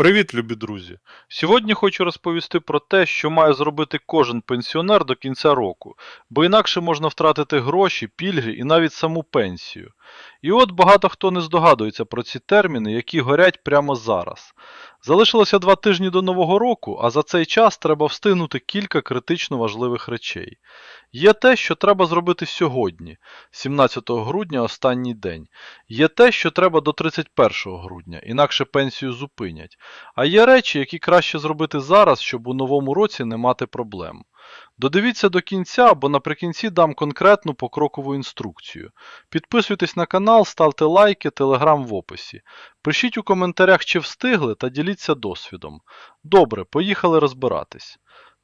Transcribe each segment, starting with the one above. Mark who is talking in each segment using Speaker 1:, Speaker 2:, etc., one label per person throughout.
Speaker 1: Привіт, любі друзі! Сьогодні хочу розповісти про те, що має зробити кожен пенсіонер до кінця року, бо інакше можна втратити гроші, пільги і навіть саму пенсію. І от багато хто не здогадується про ці терміни, які горять прямо зараз. Залишилося два тижні до Нового року, а за цей час треба встигнути кілька критично важливих речей. Є те, що треба зробити сьогодні, 17 грудня останній день. Є те, що треба до 31 грудня, інакше пенсію зупинять. А є речі, які краще зробити зараз, щоб у новому році не мати проблем. Додивіться до кінця, бо наприкінці дам конкретну покрокову інструкцію. Підписуйтесь на канал, ставте лайки, телеграм в описі. Пишіть у коментарях, чи встигли, та діліться досвідом. Добре, поїхали розбиратись.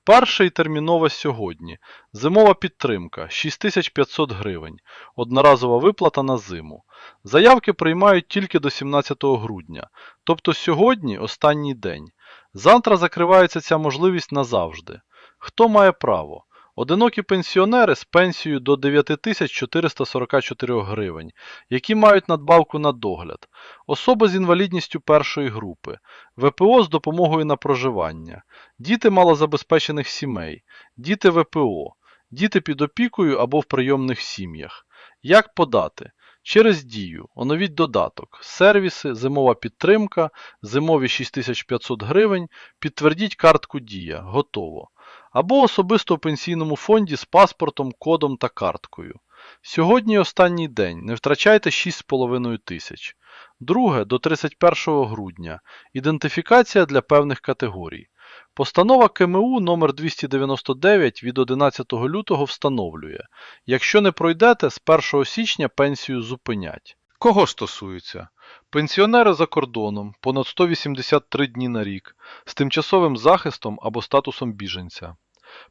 Speaker 1: Перше і термінове сьогодні. Зимова підтримка 6500 гривень. Одноразова виплата на зиму. Заявки приймають тільки до 17 грудня, тобто сьогодні останній день. Завтра закривається ця можливість назавжди. Хто має право? Одинокі пенсіонери з пенсією до 9444 гривень, які мають надбавку на догляд, особи з інвалідністю першої групи, ВПО з допомогою на проживання, діти малозабезпечених сімей, діти ВПО, діти під опікою або в прийомних сім'ях. Як подати? Через дію. Оновіть додаток. Сервіси, зимова підтримка, зимові 6500 гривень, підтвердіть картку Дія. Готово. Або особисто в пенсійному фонді з паспортом, кодом та карткою. Сьогодні останній день. Не втрачайте 6,5 тисяч. Друге до 31 грудня. Ідентифікація для певних категорій. Постанова КМУ номер 299 від 11 лютого встановлює, якщо не пройдете, з 1 січня пенсію зупинять. Кого стосується? Пенсіонери за кордоном понад 183 дні на рік з тимчасовим захистом або статусом біженця.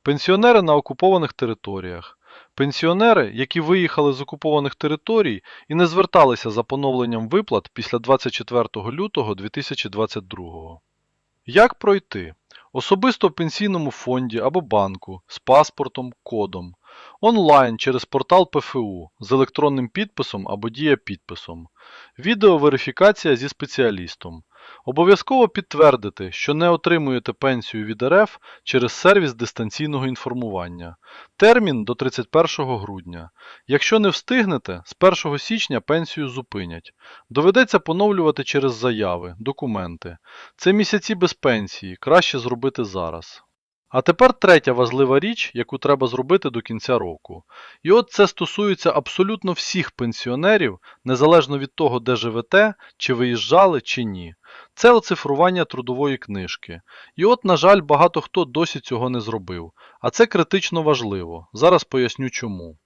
Speaker 1: Пенсіонери на окупованих територіях. Пенсіонери, які виїхали з окупованих територій і не зверталися за поновленням виплат після 24 лютого 2022. Як пройти? Особисто в пенсійному фонді або банку з паспортом, кодом, онлайн через портал ПФУ з електронним підписом або дієпідписом, відеоверифікація зі спеціалістом. Обов'язково підтвердити, що не отримуєте пенсію від РФ через сервіс дистанційного інформування. Термін до 31 грудня. Якщо не встигнете, з 1 січня пенсію зупинять. Доведеться поновлювати через заяви, документи. Це місяці без пенсії, краще зробити зараз. А тепер третя важлива річ, яку треба зробити до кінця року. І от це стосується абсолютно всіх пенсіонерів, незалежно від того, де живете, чи виїжджали, чи ні. Це оцифрування трудової книжки. І от, на жаль, багато хто досі цього не зробив. А це критично важливо. Зараз поясню чому.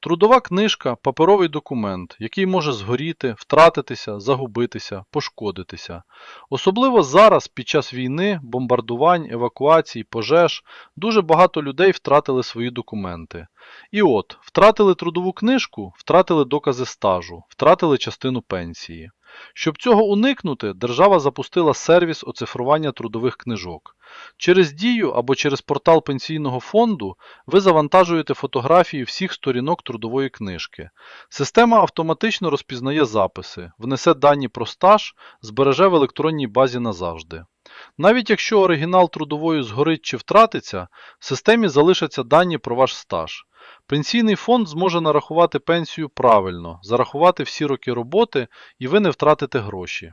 Speaker 1: Трудова книжка паперовий документ, який може згоріти, втратитися, загубитися, пошкодитися. Особливо зараз, під час війни, бомбардувань, евакуацій, пожеж, дуже багато людей втратили свої документи. І от, втратили трудову книжку, втратили докази стажу, втратили частину пенсії. Щоб цього уникнути, держава запустила сервіс оцифрування трудових книжок. Через дію або через портал пенсійного фонду ви завантажуєте фотографії всіх сторінок трудової книжки. Система автоматично розпізнає записи, внесе дані про стаж, збереже в електронній базі назавжди. Навіть якщо оригінал трудової згорить чи втратиться, в системі залишаться дані про ваш стаж. Пенсійний фонд зможе нарахувати пенсію правильно, зарахувати всі роки роботи і ви не втратите гроші.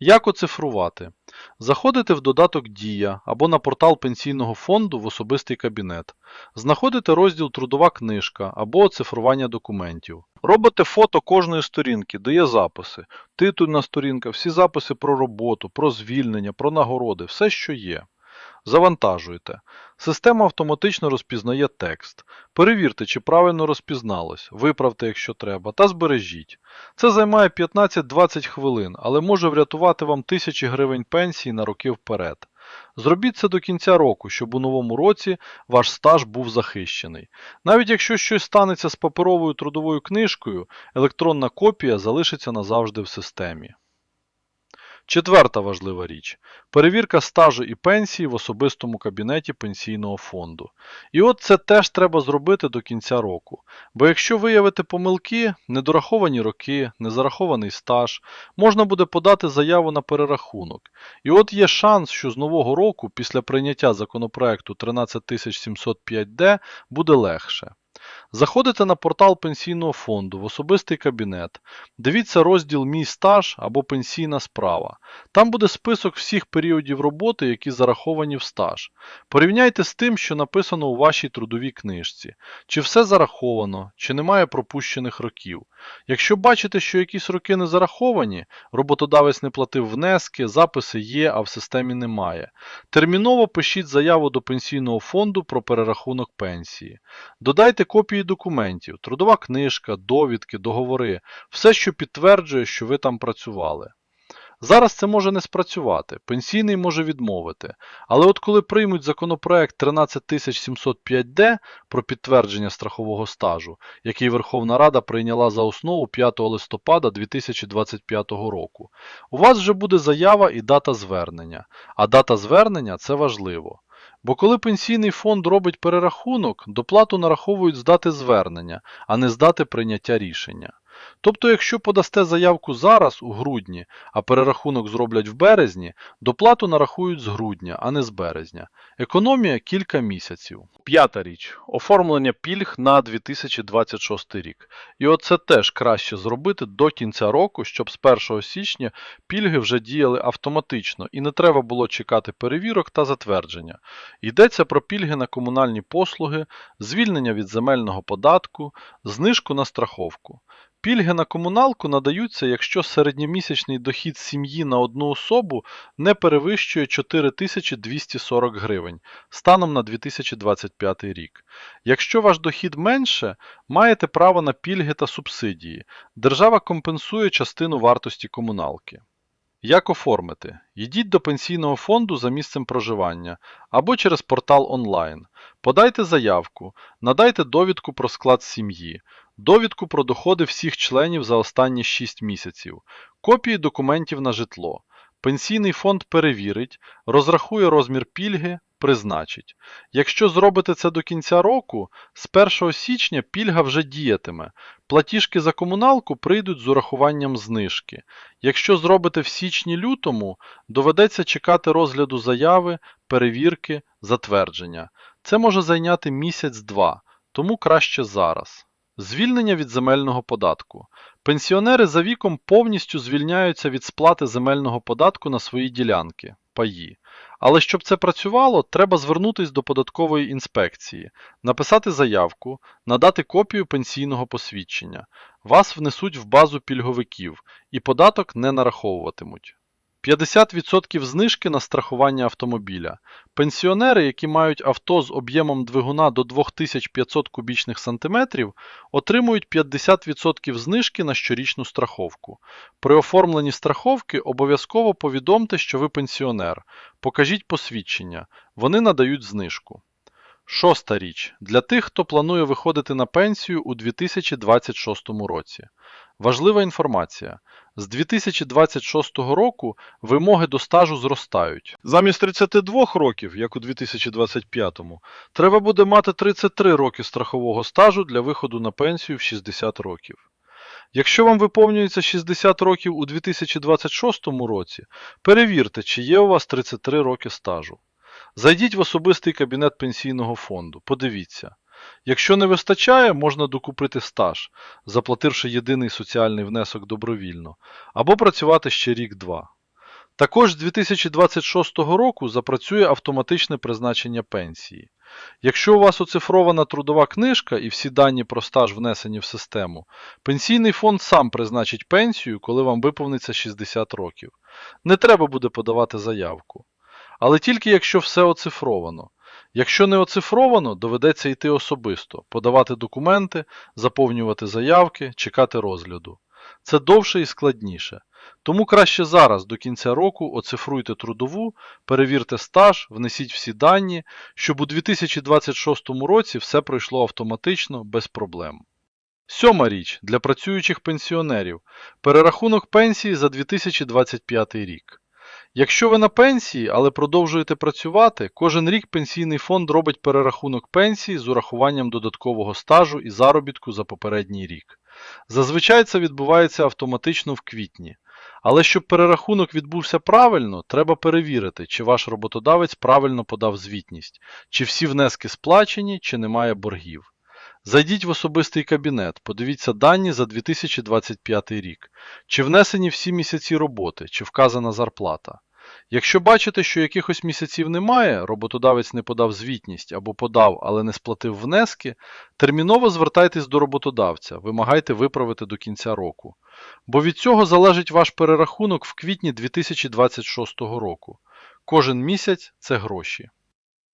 Speaker 1: Як оцифрувати? Заходите в додаток Дія або на портал пенсійного фонду в особистий кабінет. Знаходите розділ Трудова книжка або оцифрування документів. Робите фото кожної сторінки, де є записи. Титульна сторінка, всі записи про роботу, про звільнення, про нагороди, все, що є. Завантажуєте. Система автоматично розпізнає текст. Перевірте, чи правильно розпізналось, виправте, якщо треба, та збережіть. Це займає 15-20 хвилин, але може врятувати вам тисячі гривень пенсії на роки вперед. Зробіть це до кінця року, щоб у новому році ваш стаж був захищений. Навіть якщо щось станеться з паперовою трудовою книжкою, електронна копія залишиться назавжди в системі. Четверта важлива річ перевірка стажу і пенсії в особистому кабінеті пенсійного фонду. І от це теж треба зробити до кінця року. Бо якщо виявити помилки, недораховані роки, незарахований стаж, можна буде подати заяву на перерахунок. І от є шанс, що з нового року, після прийняття законопроекту 13705D, буде легше. Заходите на портал пенсійного фонду в особистий кабінет, дивіться розділ Мій стаж або пенсійна справа. Там буде список всіх періодів роботи, які зараховані в стаж. Порівняйте з тим, що написано у вашій трудовій книжці. Чи все зараховано, чи немає пропущених років. Якщо бачите, що якісь роки не зараховані, роботодавець не платив внески, записи є, а в системі немає. Терміново пишіть заяву до пенсійного фонду про перерахунок пенсії. Додайте копії документів, трудова книжка, довідки, договори, все, що підтверджує, що ви там працювали. Зараз це може не спрацювати, пенсійний може відмовити. Але от коли приймуть законопроект 13705D про підтвердження страхового стажу, який Верховна Рада прийняла за основу 5 листопада 2025 року, у вас вже буде заява і дата звернення. А дата звернення це важливо. Бо коли пенсійний фонд робить перерахунок, доплату нараховують з дати звернення, а не з дати прийняття рішення. Тобто, якщо подасте заявку зараз, у грудні, а перерахунок зроблять в березні, доплату нарахують з грудня, а не з березня. Економія кілька місяців. П'ята річ оформлення пільг на 2026 рік. І оце теж краще зробити до кінця року, щоб з 1 січня пільги вже діяли автоматично і не треба було чекати перевірок та затвердження. Йдеться про пільги на комунальні послуги, звільнення від земельного податку, знижку на страховку. Пільги на комуналку надаються, якщо середньомісячний дохід сім'ї на одну особу не перевищує 4240 гривень станом на 2025 рік. Якщо ваш дохід менше, маєте право на пільги та субсидії. Держава компенсує частину вартості комуналки. Як оформити? Йдіть до пенсійного фонду за місцем проживання або через портал онлайн. Подайте заявку, надайте довідку про склад сім'ї, довідку про доходи всіх членів за останні 6 місяців, копії документів на житло. Пенсійний фонд перевірить, розрахує розмір пільги, призначить. Якщо зробите це до кінця року, з 1 січня пільга вже діятиме. Платіжки за комуналку прийдуть з урахуванням знижки. Якщо зробите в січні-лютому, доведеться чекати розгляду заяви, перевірки, затвердження. Це може зайняти місяць-два, тому краще зараз. Звільнення від земельного податку. Пенсіонери за віком повністю звільняються від сплати земельного податку на свої ділянки паї. Але щоб це працювало, треба звернутися до податкової інспекції, написати заявку, надати копію пенсійного посвідчення. Вас внесуть в базу пільговиків і податок не нараховуватимуть. 50% знижки на страхування автомобіля. Пенсіонери, які мають авто з об'ємом двигуна до 2500 кубічних сантиметрів, отримують 50% знижки на щорічну страховку. При оформленні страховки обов'язково повідомте, що ви пенсіонер. Покажіть посвідчення. Вони надають знижку. Шоста річ. Для тих, хто планує виходити на пенсію у 2026 році. Важлива інформація. З 2026 року вимоги до стажу зростають. Замість 32 років, як у 2025, треба буде мати 33 роки страхового стажу для виходу на пенсію в 60 років. Якщо вам виповнюється 60 років у 2026 році, перевірте, чи є у вас 33 роки стажу. Зайдіть в особистий кабінет пенсійного фонду, подивіться. Якщо не вистачає, можна докупити стаж, заплативши єдиний соціальний внесок добровільно, або працювати ще рік-два. Також з 2026 року запрацює автоматичне призначення пенсії. Якщо у вас оцифрована трудова книжка і всі дані про стаж внесені в систему, пенсійний фонд сам призначить пенсію, коли вам виповниться 60 років. Не треба буде подавати заявку. Але тільки якщо все оцифровано. Якщо не оцифровано, доведеться йти особисто, подавати документи, заповнювати заявки, чекати розгляду. Це довше і складніше. Тому краще зараз до кінця року оцифруйте трудову, перевірте стаж, внесіть всі дані, щоб у 2026 році все пройшло автоматично без проблем. Сьома річ для працюючих пенсіонерів перерахунок пенсії за 2025 рік. Якщо ви на пенсії, але продовжуєте працювати, кожен рік пенсійний фонд робить перерахунок пенсії з урахуванням додаткового стажу і заробітку за попередній рік. Зазвичай це відбувається автоматично в квітні. Але щоб перерахунок відбувся правильно, треба перевірити, чи ваш роботодавець правильно подав звітність, чи всі внески сплачені, чи немає боргів. Зайдіть в особистий кабінет, подивіться дані за 2025 рік, чи внесені всі місяці роботи, чи вказана зарплата. Якщо бачите, що якихось місяців немає, роботодавець не подав звітність або подав, але не сплатив внески, терміново звертайтесь до роботодавця, вимагайте виправити до кінця року. Бо від цього залежить ваш перерахунок в квітні 2026 року. Кожен місяць це гроші.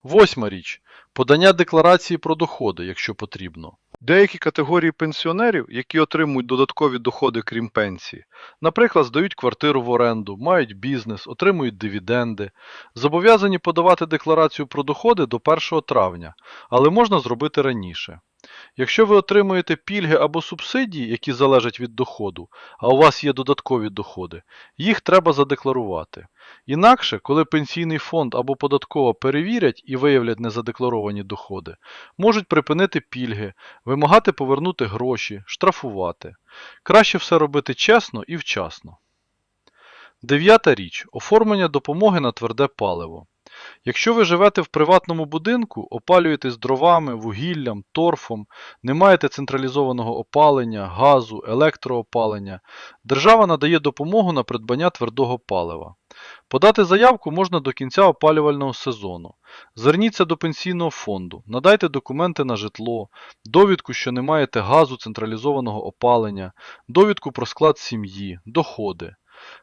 Speaker 1: Восьма річ. Подання декларації про доходи, якщо потрібно.
Speaker 2: Деякі категорії пенсіонерів, які отримують додаткові доходи крім пенсії, наприклад, здають квартиру в оренду, мають бізнес, отримують дивіденди, зобов'язані подавати декларацію про доходи до 1 травня, але можна зробити раніше. Якщо ви отримуєте пільги або субсидії, які залежать від доходу, а у вас є додаткові доходи, їх треба задекларувати. Інакше, коли пенсійний фонд або податкова перевірять і виявлять незадекларовані доходи, можуть припинити пільги, вимагати повернути гроші, штрафувати. Краще все робити чесно і вчасно. Дев'ята річ. Оформлення допомоги на тверде паливо. Якщо ви живете в приватному будинку, опалюєтесь дровами, вугіллям, торфом, не маєте централізованого опалення, газу, електроопалення, держава надає допомогу на придбання твердого палива. Подати заявку можна до кінця опалювального сезону. Зверніться до пенсійного фонду, надайте документи на житло, довідку, що не маєте газу централізованого опалення, довідку про склад сім'ї, доходи.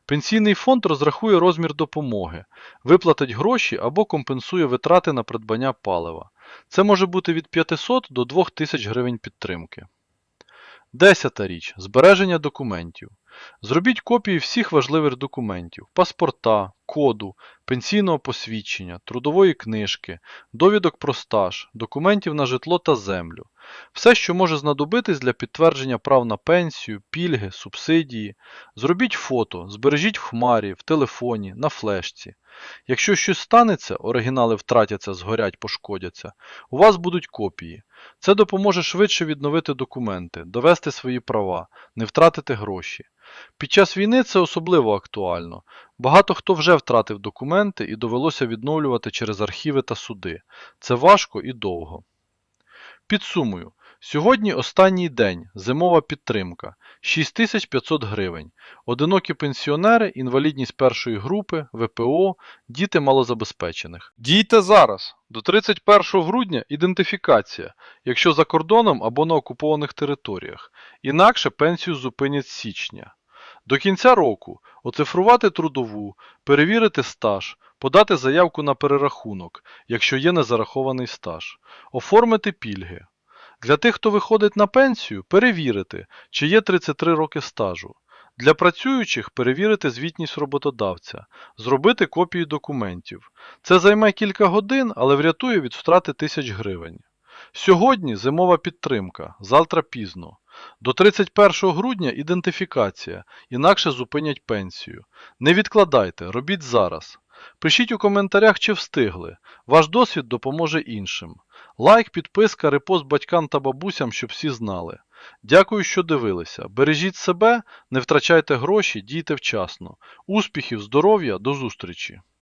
Speaker 2: Пенсійний фонд розрахує розмір допомоги, виплатить гроші або компенсує витрати на придбання палива. Це може бути від 500 до 2000 гривень підтримки. Десята річ. Збереження документів. Зробіть копії всіх важливих документів: паспорта, коду, пенсійного посвідчення, трудової книжки, довідок про стаж, документів на житло та землю. Все, що може знадобитись для підтвердження прав на пенсію, пільги, субсидії. Зробіть фото, збережіть в хмарі, в телефоні, на флешці. Якщо щось станеться, оригінали втратяться, згорять, пошкодяться, у вас будуть копії. Це допоможе швидше відновити документи, довести свої права, не втратити гроші. Під час війни це особливо актуально. Багато хто вже втратив документи і довелося відновлювати через архіви та суди. Це важко і довго. Підсумую. Сьогодні останній день, зимова підтримка 6500 гривень. Одинокі пенсіонери, інвалідність першої групи, ВПО, діти малозабезпечених. Дійте зараз. До 31 грудня ідентифікація, якщо за кордоном або на окупованих територіях. Інакше пенсію зупинять з січня. До кінця року оцифрувати трудову, перевірити стаж, подати заявку на перерахунок, якщо є незарахований стаж, оформити пільги. Для тих, хто виходить на пенсію, перевірити, чи є 33 роки стажу. Для працюючих перевірити звітність роботодавця, зробити копії документів. Це займе кілька годин, але врятує від втрати тисяч гривень. Сьогодні зимова підтримка, завтра пізно. До 31 грудня ідентифікація, інакше зупинять пенсію. Не відкладайте, робіть зараз. Пишіть у коментарях, чи встигли. Ваш досвід допоможе іншим. Лайк, підписка, репост батькам та бабусям, щоб всі знали. Дякую, що дивилися. Бережіть себе, не втрачайте гроші, дійте вчасно. Успіхів, здоров'я, до зустрічі!